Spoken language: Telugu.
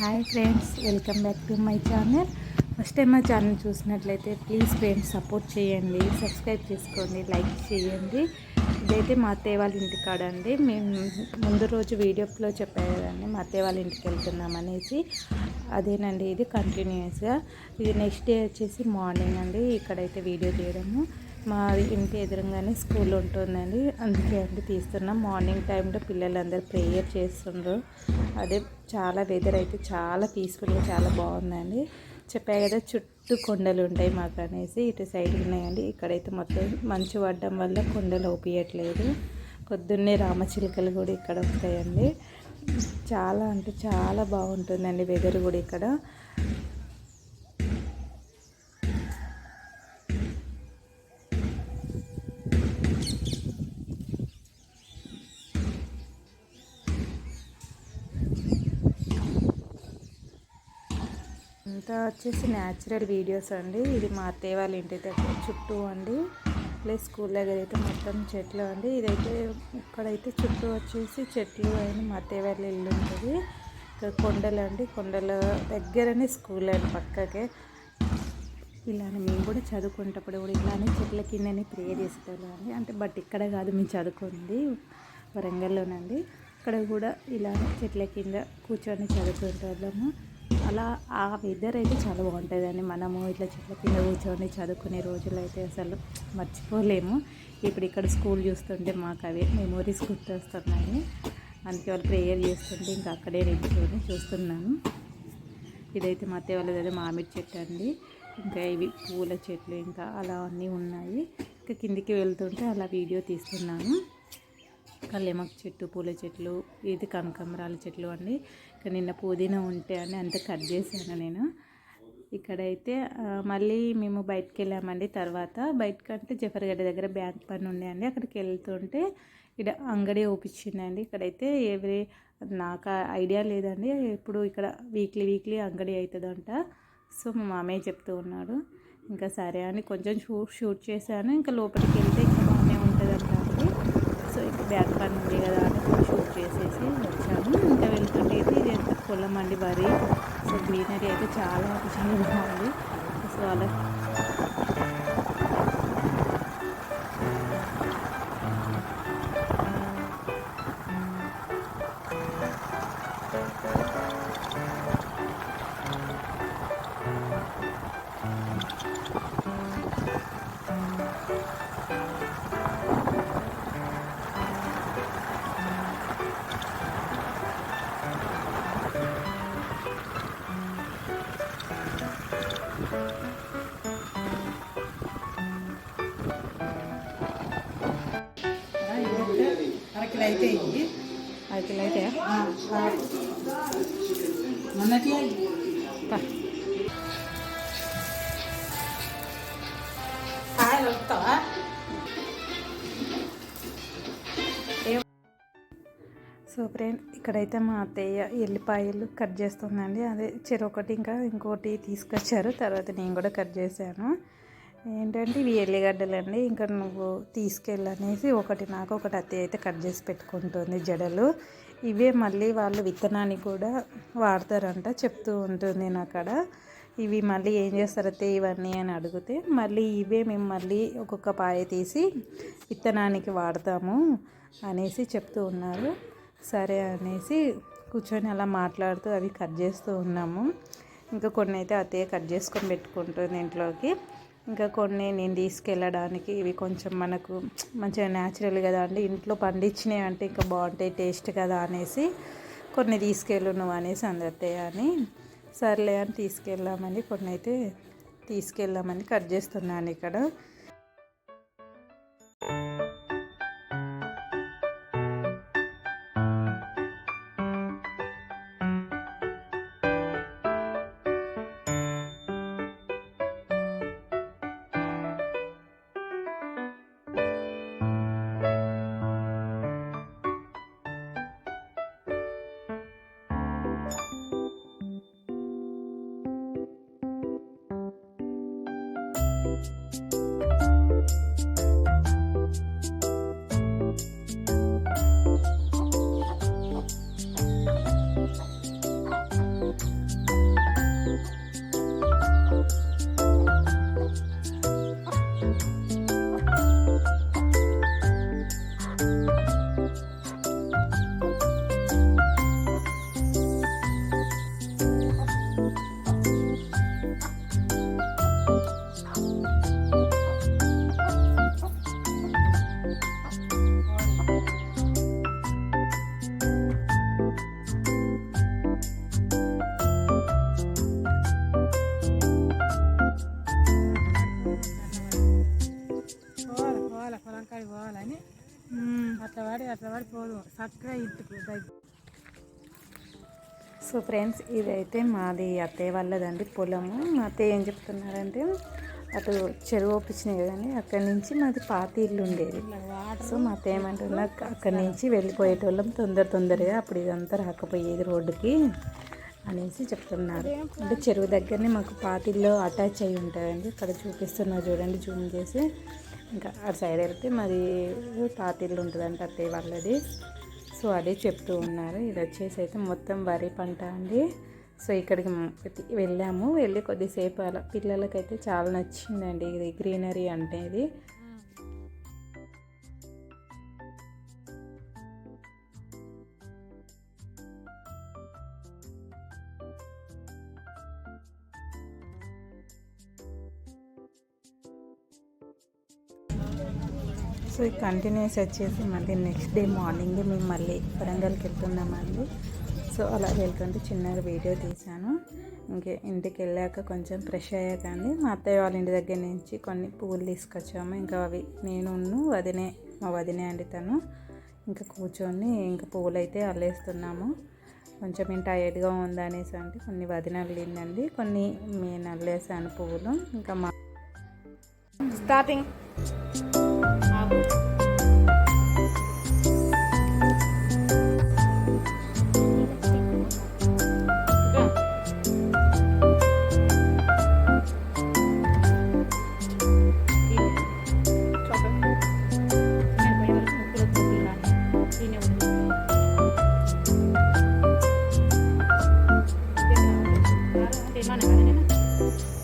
Hi friends welcome back to my channel. First time మా ఛానల్ చూసినట్లయితే ప్లీజ్ ఫ్రెండ్స్ సపోర్ట్ చేయండి సబ్స్క్రైబ్ చేసుకోండి లైక్ చేయండి. ఇదైతే మా అత్తయ్య వాళ్ళ ఇంటి కాడ అండి. మేము ముందు రోజు వీడియోలో చెప్పాను కదండి మా అత్తయ్య వాళ్ళ ఇంటికి వెళ్తున్నాం అనేసి. అదేనండి ఇది కంటిన్యూస్గా ఇది నెక్స్ట్ డే వచ్చేసి మార్నింగ్ అండి ఇక్కడైతే వీడియో తీయడము. మా ఇంటి ఎదురుగానే స్కూల్ ఉంటుందండి. అందుకే అండి తీస్తున్నాం. మార్నింగ్ టైంలో పిల్లలందరూ ప్రేయర్ చేస్తుండ్రు. అదే చాలా వెదర్ అయితే చాలా పీస్ఫుల్గా చాలా బాగుందండి. చెప్పాయి కదా చుట్టూ కొండలు ఉంటాయి మాకు అనేసి ఇటు సైడ్ ఉన్నాయండి. ఇక్కడైతే మొత్తం మంచు పడడం వల్ల కొండలు ఓపియట్లేదు పొద్దున్నే రామచిలుకలు కూడా ఇక్కడ వస్తాయండి. చాలా అంటే చాలా బాగుంటుందండి వెదర్ కూడా ఇక్కడ. అంతా వచ్చేసి న్యాచురల్ వీడియోస్ అండి. ఇది మా అత్తయ్య వాళ్ళ ఇంటి దగ్గర చుట్టూ అండి. ప్లస్ స్కూల్ దగ్గర అయితే మొత్తం చెట్లు అండి. ఇదైతే ఇక్కడైతే చుట్టూ వచ్చేసి చెట్లు అయిన మా అత్తయ్య వాళ్ళ ఇల్లు ఉంటుంది. ఇక్కడ కొండలు అండి. కొండల దగ్గరనే స్కూల్ అండి పక్కకే. ఇలానే మేము కూడా చదువుకునేటప్పుడు కూడా ఇలానే చెట్ల కిందనే ప్రే చేసేటోళ్ళం అండి. అంటే బట్ ఇక్కడ కాదు మేము చదువుకుంది వరంగల్లోనండి. ఇక్కడ కూడా ఇలానే చెట్ల కింద కూర్చొని చదువుకుంటాము అలా ఆ వెదర్ అయితే చాలా బాగుంటుందండి. మనము ఇట్లా చెట్ల కింద కూర్చొని చదువుకునే రోజులు అయితే అసలు మర్చిపోలేము. ఇప్పుడు ఇక్కడ స్కూల్ చూస్తుంటే మాకు అవే మెమోరీస్ గుర్తొస్తున్నాయి. అందుకే వాళ్ళు ప్రేయర్ చేస్తుంటే ఇంకా అక్కడే నిల్చొని చూస్తున్నాను. ఇదైతే మా అత్తయ్య వాళ్ళది మామిడి చెట్టు అండి. ఇంకా ఇవి పూల చెట్లు ఇంకా అలా అన్నీ ఉన్నాయి. ఇంకా కిందికి వెళ్తుంటే అలా వీడియో తీస్తున్నాను. కల్లేమాకు చెట్టు పూల చెట్లు ఇది కనకాంబరాల చెట్లు అండి. ఇక్కడ నిన్న పుదీనా ఉంటే అని అంత కట్ చేశాను నేను. ఇక్కడైతే మళ్ళీ మేము బయటకు వెళ్ళామండి తర్వాత బయటకంటే జఫర్గడ్డ దగ్గర బ్యాంక్ పని ఉండే అండి. అక్కడికి వెళ్తుంటే ఇక్కడ అంగడి ఓపించిందండి ఇక్కడైతే ఎవరి నాకు ఐడియా లేదండి. ఇప్పుడు ఇక్కడ వీక్లీ వీక్లీ అంగడి అవుతుందంట. సో మా మామయ్య చెప్తూ ఉన్నాడు. ఇంకా సరే అని కొంచెం షూట్ షూట్ చేశాను. ఇంకా లోపలికి వెళ్తే ఇంకా బాగానే ఉంటుందంట అండి సో బ్యాక్ పని ఉంది కదా అని షూట్ చేసేసి వచ్చాము. ఇంకా వెళ్తుంటే అయితే ఇది ఎంత పొలం అండి వరి సో గ్రీనరీ అయితే చాలా చాలా బాగుంది. సో అలా అరకిలో అయితే ఇవి అయితే? అయితే మొన్నటి కాయలు వస్తావా? సో ఫ్రెండ్ ఇక్కడైతే మా అత్తయ్య ఎల్లిపాయలు కట్ చేస్తుందండి. అదే చెరొకటి ఇంకా ఇంకోటి తీసుకొచ్చారు. తర్వాత నేను కూడా కట్ చేశాను. ఏంటంటే ఇవి ఎల్లిగడ్డలండి. ఇంకా నువ్వు తీసుకెళ్ళనేసి ఒకటి నాకు ఒకటి అత్తయ్య అయితే కట్ చేసి పెట్టుకుంటుంది జడలు. ఇవే మళ్ళీ వాళ్ళు విత్తనానికి కూడా వాడతారంట చెప్తూ ఉంటుంది అక్కడ ఇవి మళ్ళీ ఏం చేస్తారు ఇవన్నీ అని అడిగితే మళ్ళీ ఇవే మేము మళ్ళీ ఒక్కొక్క పాయ తీసి విత్తనానికి వాడతాము అనేసి చెప్తూ ఉన్నారు. సరే అనేసి కూర్చొని అలా మాట్లాడుతూ అవి కట్ చేస్తూ ఉన్నాము. ఇంకా కొన్ని అయితే అత్తయ్య కట్ చేసుకొని పెట్టుకుంటుంది ఇంట్లోకి. ఇంకా కొన్ని నేను తీసుకెళ్ళడానికి ఇవి కొంచెం మనకు మంచిగా న్యాచురల్ కదా అండి. ఇంట్లో పండించినవి అంటే ఇంకా బాగుంటాయి టేస్ట్ కదా అనేసి కొన్ని తీసుకెళ్ళు నువ్వు అనేసి అందత్తయ్య అని. సర్లే అని తీసుకెళ్ళామని కొన్ని అయితే తీసుకెళ్ళామని కట్ చేస్తున్నాను ఇక్కడ. చక్కగా ఇంటికి దగ్గర సో ఫ్రెండ్స్ ఇదైతే మాది అత్తయ్య వాళ్ళదండి పొలము. మా అత్తయ్య ఏం చెప్తున్నారంటే అటు చెరువు ఒప్పించినాయి కదండి అక్కడి నుంచి మాది పాత ఇల్లు ఉండేది. సో మా అత్తయ్య ఏమంటున్నా అక్కడి నుంచి వెళ్ళిపోయేటోళ్ళం తొందర తొందరగా అప్పుడు ఇదంతా రాకపోయేది రోడ్డుకి అనేసి చెప్తున్నారు. అంటే చెరువు దగ్గరనే మాకు పాత ఇల్లు అటాచ్ అయి ఉంటుందండి. ఇక్కడ చూపిస్తున్నా చూడండి జూమ్ చేసి. ఇంకా అటు సైడ్ వెళ్తే మరి పాత ఉంటుందంట అత్తయ్య వాళ్ళది. సో అదే చెప్తూ ఉన్నారు. ఇది వచ్చేసి అయితే మొత్తం వరి పంట అండి. సో ఇక్కడికి వెళ్ళాము. వెళ్ళి కొద్దిసేపు అలా పిల్లలకైతే చాలా నచ్చిందండి. ఇది గ్రీనరీ అంటే ఇది. సో ఈ కంటిన్యూస్ వచ్చేసి మళ్ళీ నెక్స్ట్ డే మార్నింగ్ మేము మళ్ళీ వరంగల్కి వెళ్తున్నామండి. సో అలా వెళ్తుంటే చిన్నగా వీడియో తీశాను. ఇంకే ఇంటికి వెళ్ళాక కొంచెం ఫ్రెష్ అయ్యాక అండి మా అత్తయ్య వాళ్ళ ఇంటి దగ్గర నుంచి కొన్ని పువ్వులు తీసుకొచ్చాము. ఇంకా అవి నేను వదినే మా వదినే అండి తను. ఇంకా కూర్చొని ఇంకా పువ్వులు అయితే అల్లేస్తున్నాము. కొంచెం నేను టైర్డ్గా ఉందనేసి అంటే కొన్ని వదిన అల్లిందండి. కొన్ని నేను అల్లేసాను పువ్వులు ఇంకా మా స్టార్టింగ్ Terima kasih.